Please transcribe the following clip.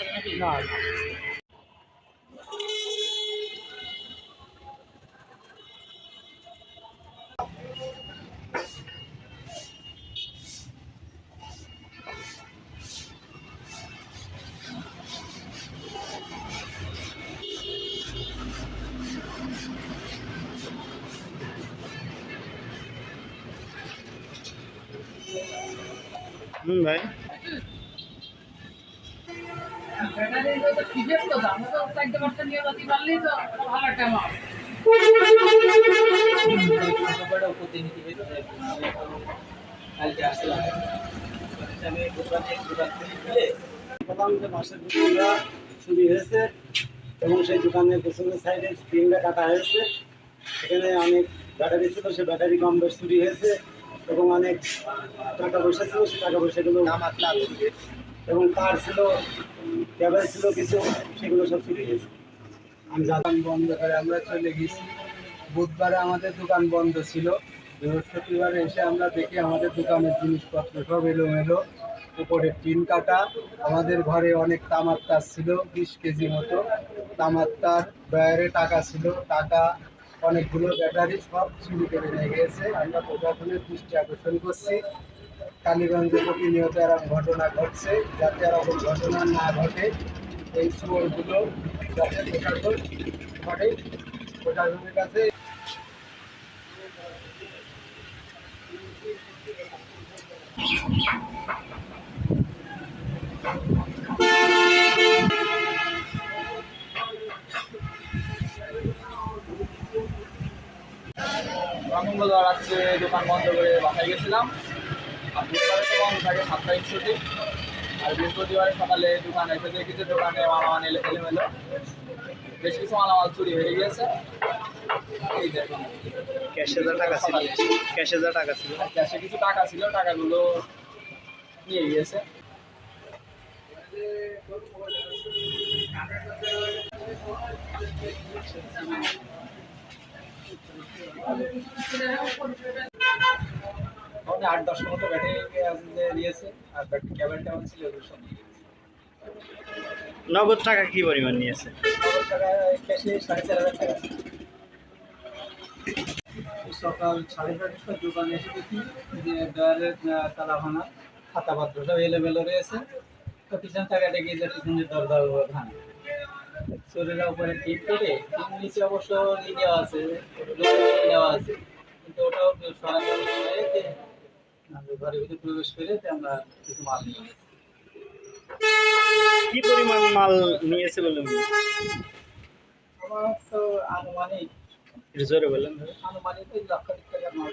না না হুম ভাই বললাম যে মাসের দোকানটা চুরি হয়েছে এবং সেই দোকানের পেছনের সাইডে স্ক্রিনটা কাটা হয়েছে এখানে অনেক ব্যাটারি ছিল সে ব্যাটারি কম বেশ চুরি হয়েছে এবং অনেক টাকা পয়সা ছিল সে টাকা পয়সাগুলো এবং তার ছিল ক্যাবেজ ছিল কিছু, সেগুলো সব চুরি হয়েছে আমি দোকান বন্ধ করে আমরা চলে গেছি। বুধবারে আমাদের দোকান বন্ধ ছিল। বৃহস্পতিবারে এসে আমরা দেখি আমাদের দোকানের জিনিসপত্র সব এলোমেলো। উপরে টিন কাটা, আমাদের ঘরে অনেক তামার তার ছিল, বিশ কেজি মতো। তামার তার ব্যয়ের টাকা ছিল, টাকা, অনেকগুলো ব্যাটারি সব চুরি করে নিয়ে গিয়েছে। আমরা প্রশাসনের দৃষ্টি আকর্ষণ করছি। কালীগঞ্জে প্রতিনিয়ত এরকম ঘটনা ঘটছে, যাতে এরকম ঘটনা না ঘটে, এই চোরগুলো যাতে প্রশাসন ঘটে। প্রশাসনের কাছে দোকান বন্ধ করে বাসায় গেছিলাম। আর বুধবারে থাকে সাপ্তাহিক ছুটি। আর বৃহস্পতিবারে সকালে দোকানে দেখি যে দোকানে মালামাল এলে এলোমেলো। বেশ কিছু মালামাল চুরি হয়ে গিয়েছে। এই দেখুন ক্যাশে যা টাকা ছিল। ক্যাশে যা টাকা ছিল। ক্যাশে কিছু টাকা ছিল টাকাগুলো নিয়ে গিয়েছে। আমাদের আট দশটা মতো ব্যাটারি নিয়েছে আর ব্যাটারি ট্যাবেল ছিল ওগুলো সব নিয়ে নগদ টাকা কি পরিমাণ নিয়েছে নগদ টাকা ক্যাশে সাড়ে চার হাজার টাকা। সকাল সাড়ে চারটার দোকানে এসে দেখি যে ডয়ারের তালা ভাঙা খাতাপত্র সব এলোমেলো রয়েছে। তো পিছন টাকাটা গিয়ে যে পিছনের দরজা ভাঙা চোরেরা উপরে টিপ করে নিচে অবশ্য দেওয়া আছে দেওয়া আছে। কিন্তু ওটাও হয়েছে ঘরের ভিতরে প্রবেশ করে আমরা কিছু মাল কি পরিমাণ মাল নিয়েছে বলে আমার তো আনুমানিক জোরে বললেন আনুমানিক লক্ষ টাকার মাল।